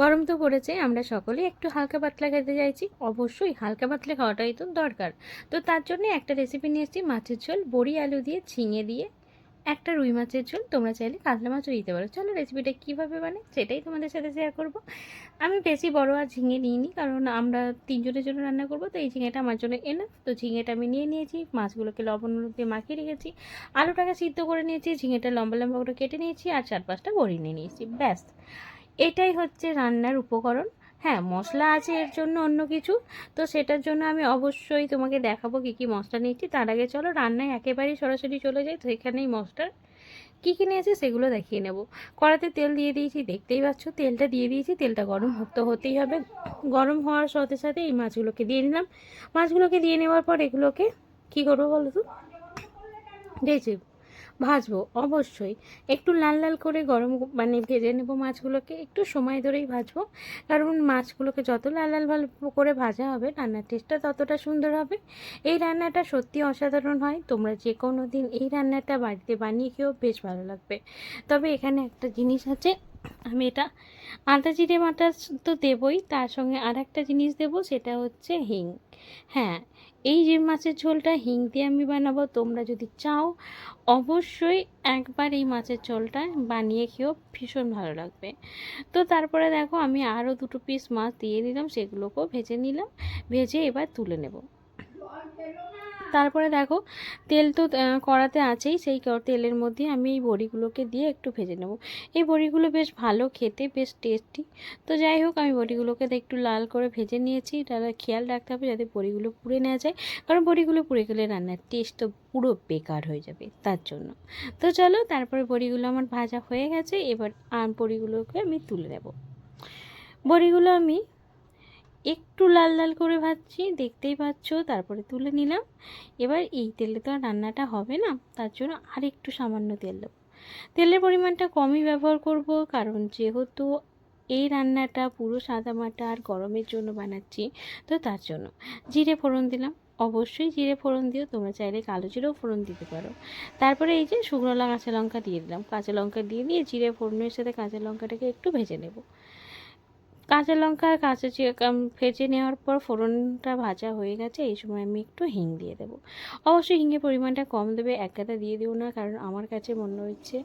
গরম তো পড়েছে, আমরা সকলেই একটু হালকা পাতলা খেতে চাইছি। অবশ্যই হালকা পাতলা খাওয়াটাই তো দরকার। তো তার জন্য একটা রেসিপি নিয়ে এসেছি, মাছের ঝোল, বড়ি আলু দিয়ে ঝিঙে দিয়ে। একটা রুই মাছের ঝোল, তোমরা চাইলে কাতলা মাছও দিতে পারো। চলো রেসিপিটা কীভাবে বানাই সেটাই তোমাদের সাথে শেয়ার করব। আমি বেশি বড় আর ঝিঙে নিইনি, কারণ আমরা তিনজনের জন্য রান্না করব, তো এই ঝিঙেটা আমার জন্য এনাফ তো ঝিঙেটা আমি নিয়ে নিয়েছি, মাছগুলোকে লবণ দিয়ে মাখিয়ে রেখেছি। আলুটাকে সিদ্ধ করে নিয়েছি, ঝিঙেটা লম্বা লম্বা করে কেটে নিয়েছি, আর চার পাঁচটা বড়ি নিয়ে নিয়েছি, ব্যাস। এটাই হচ্ছে রান্নার উপকরণ। হ্যাঁ মশলা আছে, এর জন্য অন্য কিছু। তো সেটার জন্য আমি অবশ্যই তোমাকে দেখাবো কী কী মশলা নিয়েছি। তার আগে চলো, রান্নায় একেবারেই সরাসরি চলে যাই। তো এখানেই মশলার কী কী নিয়েছে সেগুলো দেখিয়ে নেব। কড়াতে তেল দিয়ে দিয়েছি, দেখতেই পাচ্ছ, তেলটা দিয়ে দিয়েছি। তেলটা গরম হতে হতেই হবে। গরম হওয়ার সাথে সাথে এই মাছগুলোকে দিয়ে নিলাম। মাছগুলোকে দিয়ে নেওয়ার পর এগুলোকে কী করব বলো তো? দিয়েছি ভাজবো, অবশ্যই। একটু লাল লাল করে গরম মানে ভেজে নেব মাছগুলোকে। একটু সময় ধরেই ভাজবো। কারণ মাছগুলোকে যত লাল লাল ভালো করে ভাজা হবে, রান্নার টেস্টটা ততটা সুন্দর হবে। এই রান্নাটা সত্যি অসাধারণ হয়। তোমরা যে কোনো দিন এই রান্নাটা বাড়িতে বানিয়ে খেয়েও বেশ ভালো লাগবে। তবে এখানে একটা জিনিস আছে, আমি এটা আদা, জিরে, বাটা তো দেবই। তার সঙ্গে আর একটা জিনিস দেবো, সেটা হচ্ছে হিং। হ্যাঁ এই যে মাছের ঝোলটা, হিং দিয়ে আমি বানাবো, তোমরা যদি চাও, অবশ্যই একবার এই মাছের ঝোলটা বানিয়ে খেয়েও ভীষণ ভালো লাগবে। তো তারপরে দেখো, আমি আরও দুটো পিস মাছ দিয়ে দিলাম, সেগুলোকেও ভেজে নিলাম, ভেজে এবার তুলে নেব। তারপরে দেখো, তেল তো কড়াতে আছেই, সেই তেলের মধ্যে আমি এই বড়িগুলোকে দিয়ে একটু ভেজে নেব। এই বড়িগুলো বেশ ভালো খেতে, বেশ টেস্টি। তো যাই হোক, আমি বড়িগুলোকে একটু লাল করে ভেজে নিয়েছি। তাহলে খেয়াল রাখতে হবে যাতে বড়িগুলো পুড়ে নেওয়া যায়। কারণ বড়িগুলো পুড়ে গেলে রান্নার টেস্ট তো পুরো বেকার হয়ে যাবে, তার জন্য। তো চলো, তারপরে বড়িগুলো আমার ভাজা হয়ে গেছে। এবার বড়িগুলোকে আমি তুলে নেব। বড়িগুলো আমি একটু লাল লাল করে ভাজছি, দেখতেই পাচ্ছ? তারপরে তুলে নিলাম। এবার এই তেলে তো আর রান্নাটা হবে না, তার জন্য আর একটু সামান্য তেল দেবো। তেলের পরিমাণটা কমই ব্যবহার করব, কারণ যেহেতু এই রান্নাটা পুরো সাদামাটা আর গরমের জন্য বানাচ্ছি, তো তার জন্য জিরে ফোড়ন দিলাম। অবশ্যই জিরে ফোড়ন দিও, তোমরা চাইলে কালো জিরেও ফোড়ন দিতে পারো। তারপরে এই যে শুকনো কাঁচা লঙ্কা দিয়ে দিলাম। কাঁচা লঙ্কা দিয়ে দিয়ে জিরে ফোড়নের সাথে কাঁচা লঙ্কাটাকে একটু ভেজে নেব। কাঁচা লঙ্কা আর কাঁচা ভেজে নেওয়ার পর ফোড়নটা ভাজা হয়ে গেছে। এই সময় আমি একটু হিং দিয়ে দেবো। অবশ্যই হিঙের পরিমাণটা কম দেবে, এক গাদা দিয়ে দিও না, কারণ আমার কাছে মনে হচ্ছে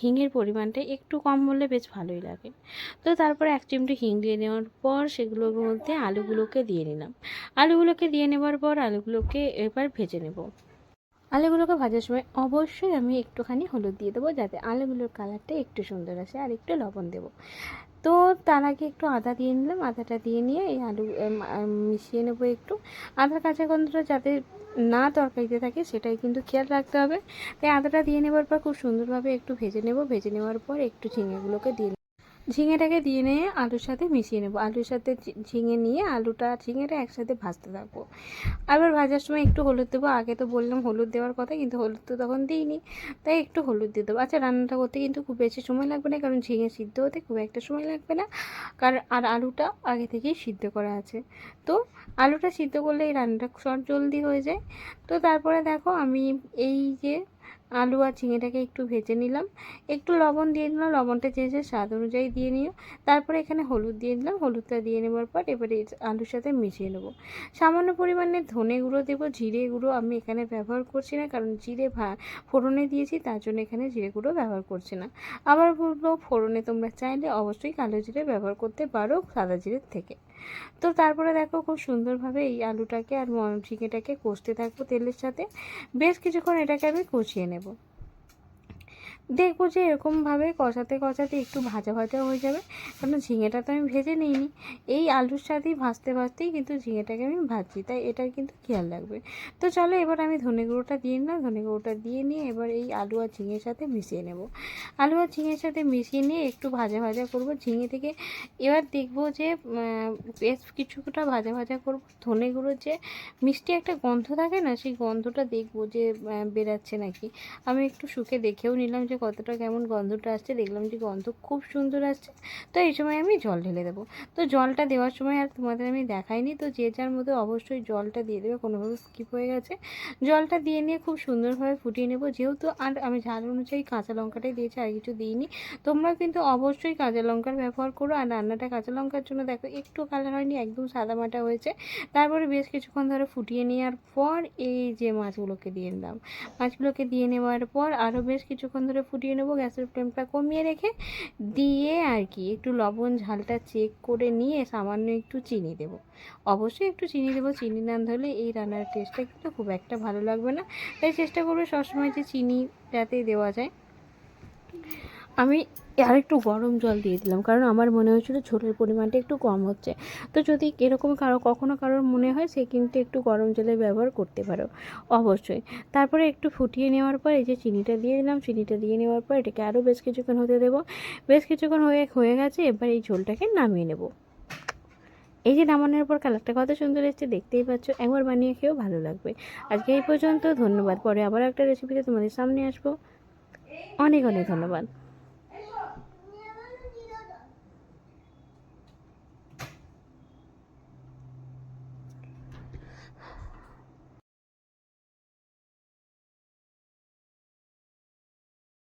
হিঙের পরিমাণটা একটু কম হলে বেশ ভালোই লাগে। তো তারপরে এক চিমটি হিং দিয়ে নেওয়ার পর সেগুলোর মধ্যে আলুগুলোকে দিয়ে নিলাম। আলুগুলোকে দিয়ে নেওয়ার পর আলুগুলোকে এবার ভেজে নেব। আলুগুলোকে ভাজার সময় অবশ্যই আমি একটুখানি হলুদ দিয়ে দেবো, যাতে আলুগুলোর কালারটা একটু সুন্দর আসে আর একটু লবণ দেবো। তো তার আগে একটু আদা দিয়ে নিলাম। আদাটা দিয়ে নিয়ে এই আলু মিশিয়ে নেব একটু। আদার কাঁচা গন্ধটা যাতে না তরকারিতে থাকে সেটাই কিন্তু খেয়াল রাখতে হবে। তাই আদাটা দিয়ে নেবার পর খুব সুন্দরভাবে একটু ভেজে নেব। ভেজে নেওয়ার পর একটু ঝিঙেগুলোকে দিয়ে। ঝিঙেটাকে দিয়ে নিয়ে আলুর সাথে মিশিয়ে নেব। আলুর সাথে ঝিঙে নিয়ে আলুটা, ঝিঙেটা একসাথে ভাজতে থাকব। আবার ভাজার সময় একটু হলুদ দেবো। আগে তো বললাম হলুদ দেওয়ার কথা, কিন্তু হলুদ তো তখন দিইনি। তাই একটু হলুদ দিয়ে দেবো। আচ্ছা রান্নাটা করতে কিন্তু খুব বেশি সময় লাগবে না, কারণ ঝিঙে সিদ্ধ হতে খুব একটা সময় লাগবে না। কারণ আর আলুটা আগে থেকেই সিদ্ধ করা আছে। তো আলুটা সিদ্ধ করলে এই রান্নাটা সব জলদি হয়ে যায়। তো তারপরে দেখো আমি এই যে আলু আর ঝিঙেটাকে একটু ভেজে নিলাম। একটু লবণ দিয়ে দিলাম। লবণটা যে স্বাদ অনুযায়ী দিয়ে নিও। তারপরে এখানে হলুদ দিয়ে দিলাম। হলুদটা দিয়ে নেবার পর এবারে আলুর সাথে মিশিয়ে নেব। সামান্য পরিমাণে ধনে গুঁড়ো দেবো। জিরে গুঁড়ো আমি এখানে ব্যবহার করছি না, কারণ জিরে ভা ফোড়নে দিয়েছি, তার জন্য এখানে জিরে গুঁড়ো ব্যবহার করছি না। আবার বলব, ফোড়নে তোমরা চাইলে অবশ্যই কালো জিরে ব্যবহার করতে পারো, সাদা জিরের থেকে। তো তারপরে দেখো খুব সুন্দরভাবে এই আলুটাকে আর ঝিঙেটাকে কষতে থাকব তেলের সাথে। বেশ কিছুক্ষণ এটাকে আমি কষিয়ে নেব। দেখব যে এরকমভাবে কষাতে কষাতে একটু ভাজা ভাজা হয়ে যাবে। কারণ ঝিঙেটা তো আমি ভেজে নিইনি। এই আলুর সাথেই ভাজতে ভাজতেই কিন্তু ঝিঙেটাকে আমি ভাজছি, তাই এটার কিন্তু খেয়াল রাখবে। তো চলো এবার আমি ধনে গুঁড়োটা দিয়ে নিলাম। ধনে গুঁড়োটা দিয়ে নিয়ে এবার এই আলু আর ঝিঙের সাথে মিশিয়ে নেব। আলু আর ঝিঙের সাথে মিশিয়ে নিয়ে একটু ভাজা ভাজা করব। ঝিঙে থেকে এবার দেখব যে বেশ কিছুটা ভাজা ভাজা করব। ধনে গুঁড়োর যে মিষ্টি একটা গন্ধ থাকে না, সেই গন্ধটা দেখব যে বেরাচ্ছে নাকি। আমি একটু শুকে দেখেও নিলাম যে যে কতটা কেমন গন্ধটা আসছে, দেখলাম যে গন্ধ খুব সুন্দর আসছে। তো এই সময় আমি জল ঢেলে দেবো। তো জলটা দেওয়ার সময় আর তোমাদের আমি দেখাইনি, তো যে যার মধ্যে অবশ্যই জলটা দিয়ে দেবে, কোনোভাবে স্কিপ হয়ে গেছে। জলটা দিয়ে নিয়ে খুব সুন্দরভাবে ফুটিয়ে নেব, যেহেতু আর আমি ঝাল অনুযায়ী কাঁচা লঙ্কাটাই দিয়েছি, আর কিছু দিইনি। তোমরা কিন্তু অবশ্যই কাঁচা লঙ্কার ব্যবহার করো, আর রান্নাটা কাঁচা লঙ্কার জন্য দেখো, একটু কালার হয়নি, একদম সাদা মাটা হয়েছে। তারপরে বেশ কিছুক্ষণ ধরে ফুটিয়ে নেওয়ার পর এই যে মাছগুলোকে দিয়ে দিলাম মাছগুলোকে দিয়ে নেওয়ার পর আরও বেশ কিছুক্ষণ ধরে ফুটিয়ে নেব, গ্যাসের ফ্লেমটা কমিয়ে রেখে দিয়ে আর কি একটু লবণ ঝালটা চেক করে নিয়ে সামান্য একটু চিনি দেব। অবশ্যই একটু চিনি দেবো, চিনি না ধরলে এই রান্নার টেস্টটা কিন্তু খুব একটা ভালো লাগবে না। তাই চেষ্টা করবে সবসময় যে চিনি যাতেই দেওয়া যায়। আমি আর একটু গরম জল দিয়ে দিলাম, কারণ আমার মনে হয়েছিল ঝোলের পরিমাণটা একটু কম হচ্ছে। তো যদি এরকম কারও, কখনো কারোর মনে হয় সে কিন্তু একটু গরম জলের ব্যবহার করতে পারো, অবশ্যই। তারপরে একটু ফুটিয়ে নেওয়ার পর এই যে চিনিটা দিয়ে দিলাম, চিনিটা দিয়ে নেওয়ার পর এটাকে আরও বেশ কিছুক্ষণ হতে দেবো। বেশ কিছুক্ষণ হয়ে হয়ে গেছে, এবার এই ঝোলটাকে নামিয়ে নেব। এই যে নামানোর পর কালারটা কত সুন্দর এসছে দেখতেই পাচ্ছ, একবার বানিয়ে খেয়েও ভালো লাগবে। আজকে এই পর্যন্ত, ধন্যবাদ। পরে আবার একটা রেসিপিতে তোমাদের সামনে আসব। অনেক অনেক ধন্যবাদ।